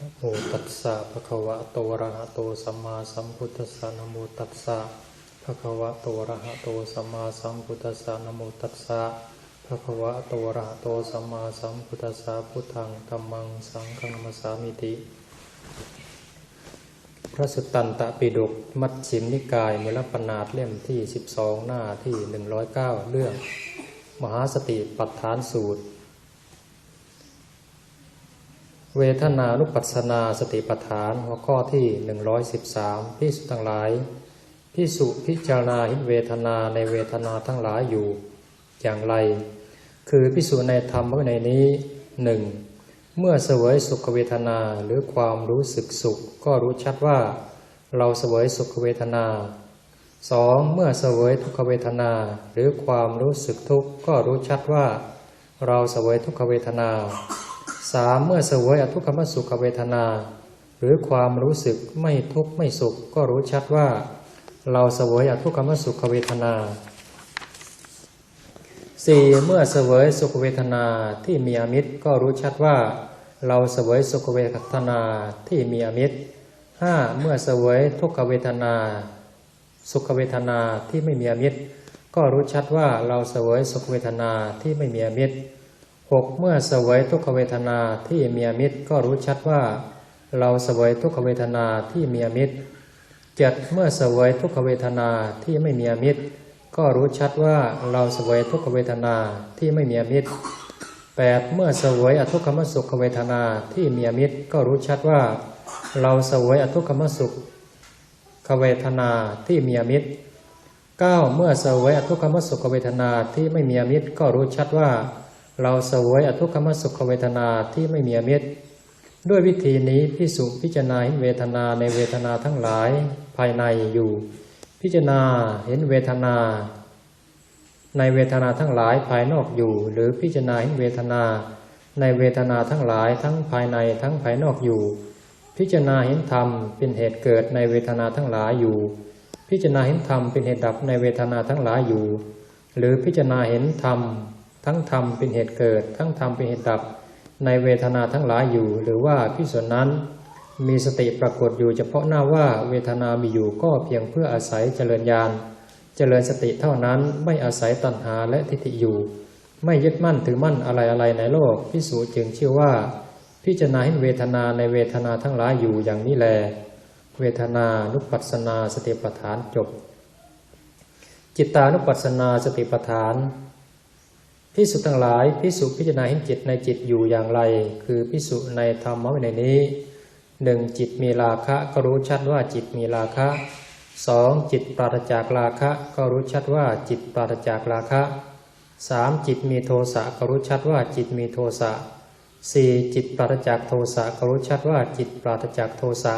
โมตัสสะภะคะวะโตระหะโตสัมมาสัมพุทธัสสะนะโมตัสสะภะคะวะโตระหะโตสัมมาสัมพุทธัสสะนะโมตัสสะภะคะวะโตระหะโตสัมมาสัมพุทธัสสะพุทธังธัมมังสังฆังนัมสสามิติพระสุตตันตปิฎกมัชฌิมนิกายเมลปนาดเล่มที่ 12 หน้าที่ 109 เรื่อง มหาสติปัฏฐานสูตร เวทนานุปัสสนาสติปัฏฐานหัวข้อที่ 113พิสุทั้งหลายพิสุพิจารณาเห็นเวทนาในเวทนาทั้งหลายอยู่อย่างไร คือพิสุในธรรมเมื่อในนี้หนึ่งเมื่อเสวยสุขเวทนาหรือความรู้สึกสุข ก็รู้ชัดว่า เราเสวยสุขเวทนาสองเมื่อเสวยทุกขเวทนาหรือความรู้สึกทุกข์ก็รู้ชัดว่า เราเสวยทุกขเวทนา สามเมื่อเสวยอทุกขมสุขเวทนา หรือความรู้สึกไม่ทุกข์ไม่สุข ก็รู้ชัดว่า เราเสวยอทุกขมสุขเวทนาสี่เมื่อเสวยสุขเวทนาที่มีอมิตรก็รู้ชัดว่า เราเสวยสุขเวทนาที่มีอมิตรห้าเมื่อเสวยทุกขเวทนา สุขเวทนาที่ไม่มีอมิตร ก็รู้ชัดว่าเราเสวยสุขเวทนาที่ไม่มีอมิตร หกเมื่อเสวยทุกขเวทนาที่มีอมิตรก็รู้ชัดว่า เราเสวยทุกขเวทนาที่มีอมิตรเจ็ดเมื่อเสวยทุกขเวทนาที่ไม่มีอมิตร ก็รู้ชัดว่าเราเสวยทุกขเวทนาที่ไม่มีอมิตรแปดเมื่อเสวยอทุกขมสุขเวทนาที่มีอมิตร ก็รู้ชัดว่า เราเสวยอทุกขมสุขเวทนาที่มีอมิตรเก้าเมื่อเสวยอทุกขมสุขเวทนาที่ไม่มีอมิตร ก็รู้ชัดว่า เราเสวยอทุกขมสุขเวทนาที่ไม่มีอมิตร ด้วยวิธีนี้พิสุพิจารณาเห็นเวทนาในเวทนาทั้งหลายภายในอยู่ พิจารณาเห็นเวทนา ในเวทนาทั้งหลายภายนอกอยู่ หรือพิจารณาเห็นเวทนา ในเวทนาทั้งหลายทั้งภายในทั้งภายนอกอยู่ พิจารณาเห็นธรรมเป็นเหตุเกิดในเวทนาทั้งหลายอยู่ พิจารณาเห็นธรรมเป็นเหตุดับในเวทนาทั้งหลายอยู่ หรือพิจารณาเห็นธรรม ทั้งธรรมเป็นเหตุเกิด ทั้งธรรมเป็นเหตุดับ ในเวทนาทั้งหลายอยู่ หรือว่าพิสนนั้นมีสติปรากฏอยู่เฉพาะหน้าว่าเวทนามีอยู่ก็เพียงเพื่ออาศัยเจริญญาณเจริญสติเท่านั้นไม่อาศัยตัณหาและทิฏฐิอยู่ ไม่ยึดมั่นถือมั่นอะไรอะไรในโลกพิสูจจึงชื่อว่า พิจารณาเห็นเวทนาในเวทนาทั้งหลายอยู่อย่างนี้แล เวทนานุปัสสนาสติปัฏฐานจบ จิตตานุปัสสนาสติปัฏฐาน พิสุทั้งหลายพิสุพิจารณาเห็นจิตในจิตอยู่อย่างไร คือพิสุในธรรมะในนี้หนึ่งจิตมีราคะก็รู้ชัดว่าจิตมีราคะสองจิตปราศจากราคะก็รู้ชัดว่าจิตปราศจากราคะสามจิตมีโทสะก็รู้ชัดว่าจิตมีโทสะสี่จิตปราศจากโทสะก็รู้ชัดว่าจิตปราศจากโทสะ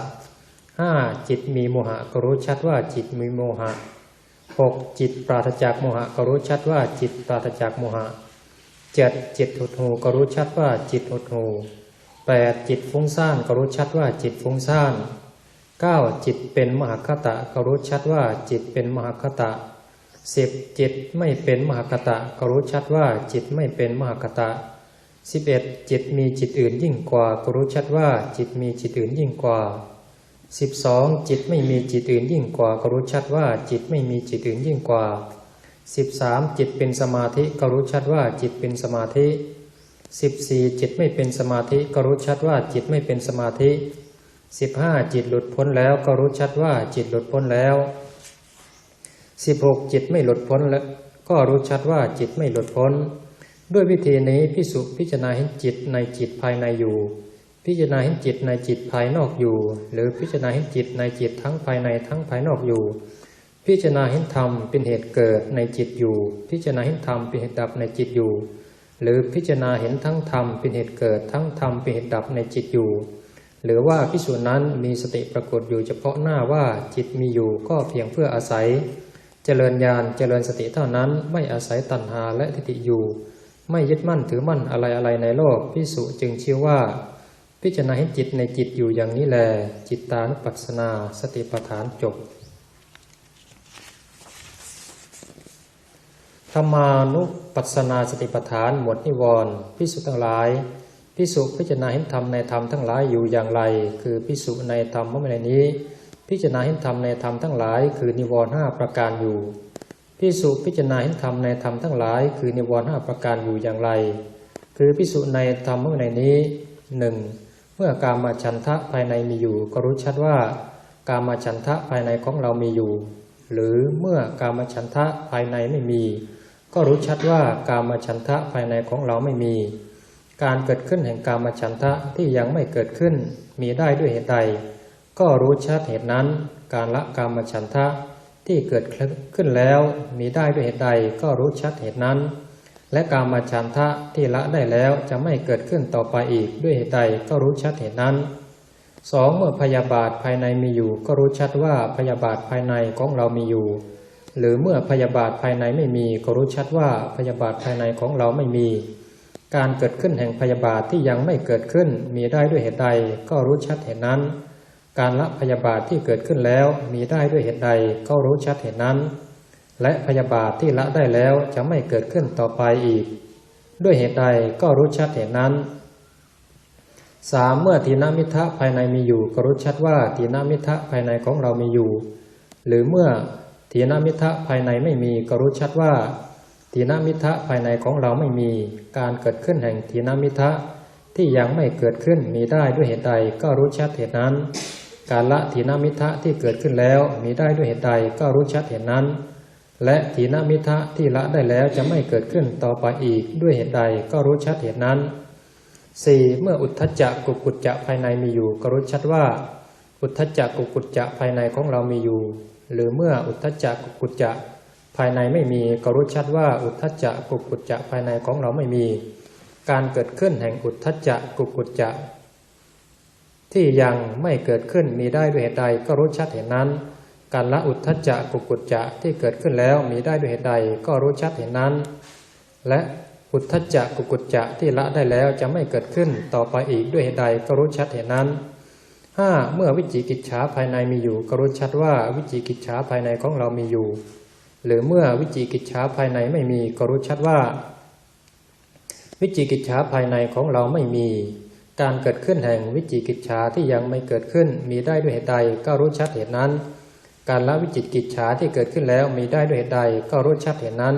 ห้าจิตมีโมหะก็รู้ชัดว่าจิตมีโมหะ หกจิตปราศจากโมหะก็รู้ชัดว่าจิตปราศจากโมหะเจ็ดจิตหดหูก็รู้ชัดว่าจิตหดหูแปดจิตฟุ้งซ่านก็รู้ชัดว่าจิตฟุ้งซ่านเก้าจิตเป็นมหคตะก็รู้ชัดว่าจิตเป็นมหคตะสิบจิตไม่เป็นมหคตะก็รู้ชัดว่าจิตไม่เป็นมหคตะสิบเอ็ดจิตมีจิตอื่นยิ่งกว่าก็รู้ชัดว่าจิตมีจิตอื่นยิ่งกว่า สิบสองจิตไม่มีจิตอื่นยิ่งกว่าก็รู้ชัดว่าจิตไม่มีจิตอื่นยิ่งกว่าสิบสามจิตเป็นสมาธิก็รู้ชัดว่าจิตเป็นสมาธิสิบสี่จิตไม่เป็นสมาธิก็รู้ชัดว่าจิตไม่เป็นสมาธิสิบห้าจิตหลุดพ้นแล้วก็รู้ชัดว่าจิตหลุดพ้นแล้วสิบหกจิตไม่หลุดพ้นแล้วก็รู้ชัดว่าจิตไม่หลุดพ้น ด้วยวิธีนี้พิสุพิจารณาเห็นจิตในจิตภายในอยู่ พิจารณาเห็นจิตในจิตภายนอกอยู่ หรือพิจารณาเห็นจิตในจิตทั้งภายในทั้งภายนอกอยู่ พิจารณาเห็นธรรมเป็นเหตุเกิดในจิตอยู่ พิจารณาเห็นธรรมเป็นเหตุดับในจิตอยู่ หรือพิจารณาเห็นทั้งธรรมเป็นเหตุเกิดทั้งธรรมเป็นเหตุดับในจิตอยู่ หรือว่าพิสูจนนั้นมีสติปรากฏอยู่เฉพาะหน้าว่าจิตมีอยู่ก็เพียงเพื่ออาศัย เจริญญาณเจริญสติเท่านั้นไม่อาศัยตัณหาและทิฏฐิอยู่ ไม่ยึดมั่นถือมั่นอะไรอะไรในโลกพิสุจึงชื่อว่า พิจารณาเห็นจิตในจิตอยู่อย่างนี้แล จิตตานุปัสสนาสติปัฏฐานจบธรรมานุปัสสนาสติปัฏฐานหมวดนิวรณ์พิสุทั้งหลายพิสุพิจารณาเห็นธรรมในธรรมทั้งหลายอยู่อย่างไร คือพิสุในธรรมเมื่อในนี้ พิจารณาเห็นธรรมในธรรมทั้งหลาย คือนิวรณ์ห้าประการอยู่พิสุพิจารณาเห็นธรรมในธรรมทั้งหลาย คือนิวรณ์ห้าประการอยู่อย่างไร คือพิสุในธรรมเมื่อในนี้หนึ่ง มื่อการมาฉันทะภายในมีอยู่ ก็รู้ชัดว่าการมาฉันทะภายในของเรามีอยู่ หรือเมื่อการมาฉันทะภายในไม่มี ก็รู้ชัดว่าการมาฉันทะภายในของเราไม่มี การเกิดขึ้นแห่งการมาฉันทะที่ยังไม่เกิดขึ้นมีได้ด้วยเหตุใด ก็รู้ชัดเหตุนั้น การละการมาฉันทะที่เกิดขึ้นแล้วมีได้ด้วยเหตุใด ก็รู้ชัดเหตุนั้น และการมาฉันทะที่ละได้แล้วจะไม่เกิดขึ้นต่อไปอีกด้วยเหตุใดก็รู้ชัดเหตุนั้นสองเมื่อพยาบาทภายในมีอยู่ ก็รู้ชัดว่าพยาบาทภายในของเรามีอยู่ หรือเมื่อพยาบาทภายในไม่มี ก็รู้ชัดว่าพยาบาทภายในของเราไม่มี การเกิดขึ้นแห่งพยาบาทที่ยังไม่เกิดขึ้นมีได้ด้วยเหตุใดก็รู้ชัดเหตุนั้น การละพยาบาทที่เกิดขึ้นแล้วมีได้ด้วยเหตุใดก็รู้ชัดเหตุนั้น และพยาบาทที่ละได้แล้วจะไม่เกิดขึ้นต่อไปอีก ด้วยเหตุใดก็รู้ชัดเหตุนั้นสามเมื่อทีนามิทะภายในมีอยู่ ก็รู้ชัดว่าทีนามิทะภายในของเรามีอยู่ หรือเมื่อทีนามิทะภายในไม่มี ก็รู้ชัดว่าทีนามิทะภายในของเราไม่มี การเกิดขึ้นแห่งทีนามิทะที่ยังไม่เกิดขึ้นมีได้ด้วยเหตุใดก็รู้ชัดเหตุนั้น การละทีนามิทะที่เกิดขึ้นแล้วมีได้ด้วยเหตุใดก็รู้ชัดเหตุนั้น และทีนามิทะที่ละได้แล้วจะไม่เกิดขึ้นต่อไปอีกด้วยเหตุใดก็รู้ชัดเหตุนั้นสี่เมื่ออุทธัจจะกุกุจจะภายในมีอยู่ ก็รู้ชัดว่า อุทธัจจะกุกุจจะภายในของเรามีอยู่ หรือเมื่ออุทธัจจะกุกุจจะภายในไม่มีก็รู้ชัดว่าอุทธัจจะกุกุจจะภายในของเราไม่มี การเกิดขึ้นแห่งอุทธัจจะกุกุจจะ ที่ยังไม่เกิดขึ้นมีได้ด้วยเหตุใดก็รู้ชัดเห็นนั้น การละอุทธัจจะกุกุจจะที่เกิดขึ้นแล้วมีได้ด้วยเหตุใดก็รู้ชัดเห็นนั้น และอุทธัจจะกุกุจจะที่ละได้แล้วจะไม่เกิดขึ้นต่อไปอีกด้วยเหตุใดก็รู้ชัดเห็นนั้นห้าเมื่อวิจิกิจฉาภายในมีอยู่ ก็รู้ชัดว่าวิจิกิจฉาภายในของเรามีอยู่ หรือเมื่อวิจิกิจฉาภายในไม่มี ก็รู้ชัดว่า วิจิกิจฉาภายในของเราไม่มี การเกิดขึ้นแห่งวิจิกิจฉาที่ยังไม่เกิดขึ้นมีได้ด้วยเหตุใดก็รู้ชัดเหตุนั้น การละวิจิตกิจฉาที่เกิดขึ้นแล้วมีได้ด้วยเหตุใดก็รู้ชัดเหตุนั้น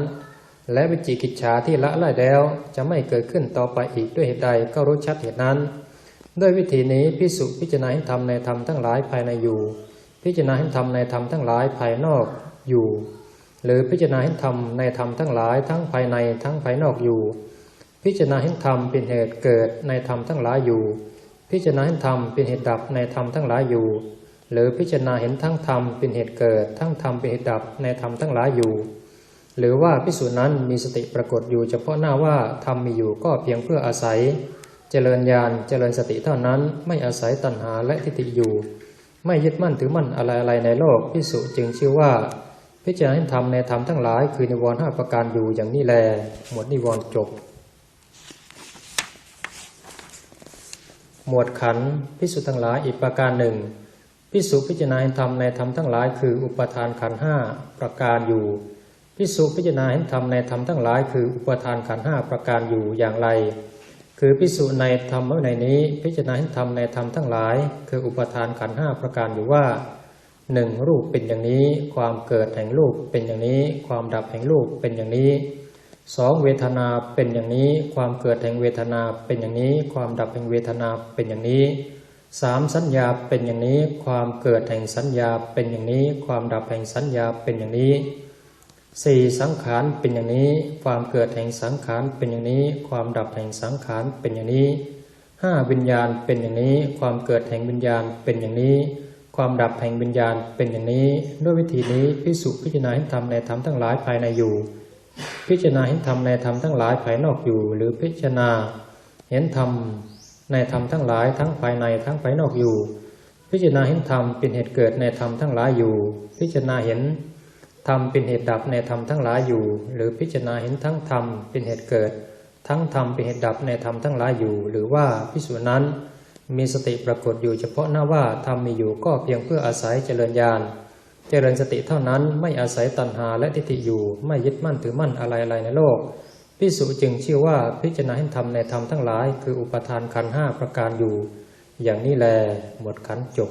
และวิจิกิจฉาที่ละไล่แล้วจะไม่เกิดขึ้นต่อไปอีกด้วยเหตุใดก็รู้ชัดเหตุนั้น ด้วยวิธีนี้พิสุพิจารณาให้ธรรมในธรรมทั้งหลายภายในอยู่ พิจารณาให้ธรรมในธรรมทั้งหลายภายนอกอยู่ หรือพิจารณาให้ธรรมในธรรมทั้งหลายทั้งภายในทั้งภายนอกอยู่ พิจารณาให้ธรรมเป็นเหตุเกิดในธรรมทั้งหลายอยู่ พิจารณาให้ธรรมเป็นเหตุดับในธรรมทั้งหลายอยู่ หรือพิจารณาเห็นทั้งธรรมเป็นเหตุเกิด ทั้งธรรมเป็นเหตุดับในธรรมทั้งหลายอยู่ หรือว่าพิสูจน์นั้นมีสติปรากฏอยู่ เฉพาะหน้าว่าธรรมมีอยู่ก็เพียงเพื่ออาศัย เจริญญาณเจริญสติเท่านั้นไม่อาศัยตัณหาและทิฏฐิอยู่ ไม่ยึดมั่นถือมั่นอะไรอะไรในโลกพิสุจึงชื่อว่า พิจารณาให้ธรรมในธรรมทั้งหลาย คือนิวรณ์ห้าประการอยู่อย่างนี้แล หมวดนิวรณ์จบหมวดขันพิสุทั้งหลายอีกประการหนึ่ง พิสุพิจารณาให้ธรรมในธรรมทั้งหลายคืออุปทานขันห้าประการอยู่พิสุพิจารณาให้ธรรมในธรรมทั้งหลายคืออุปทานขันห้าประการอยู่อย่างไร คือพิสุในธรรมในนี้ พิจารณาให้ธรรมในธรรมทั้งหลาย คืออุปทานขันห้าประการอยู่ว่าหนึ่งรูปเป็นอย่างนี้ ความเกิดแห่งรูปเป็นอย่างนี้ ความดับแห่งรูปเป็นอย่างนี้สองเวทนาเป็นอย่างนี้ ความเกิดแห่งเวทนาเป็นอย่างนี้ ความดับแห่งเวทนาเป็นอย่างนี้ สามสัญญาเป็นอย่างนี้ ความเกิดแห่งสัญญาเป็นอย่างนี้ ความดับแห่งสัญญาเป็นอย่างนี้สี่สังขารเป็นอย่างนี้ ความเกิดแห่งสังขารเป็นอย่างนี้ ความดับแห่งสังขารเป็นอย่างนี้ห้าวิญญาณเป็นอย่างนี้ ความเกิดแห่งวิญญาณเป็นอย่างนี้ ความดับแห่งวิญญาณเป็นอย่างนี้ ด้วยวิธีนี้พิสุพิจารณาให้ธรรมในธรรมทั้งหลายภายในอยู่ พิจารณาเห็นธรรมในธรรมทั้งหลายภายนอกอยู่ หรือพิจารณาเห็นธรรม ในธรรมทั้งหลายทั้งภายในทั้งภายนอกอยู่ พิจารณาเห็นธรรมเป็นเหตุเกิดในธรรมทั้งหลายอยู่ พิจารณาเห็นธรรมเป็นเหตุดับในธรรมทั้งหลายอยู่ หรือพิจารณาเห็นทั้งธรรมเป็นเหตุเกิด ทั้งธรรมเป็นเหตุดับในธรรมทั้งหลายอยู่ หรือว่าพิสูจนั้นมีสติปรากฏอยู่เฉพาะหน้าว่าธรรมมีอยู่ก็เพียงเพื่ออาศัยเจริญญาณเจริญสติเท่านั้นไม่อาศัยตัณหาและทิฏฐิอยู่ ไม่ยึดมั่นถือมั่นอะไรอะไรในโลก พิสุจึงเชื่อว่าพิจารณาให้ธรรมในธรรมทั้งหลาย คืออุปทานขันห้าประการอยู่ อย่างนี้แลหมดขันจบ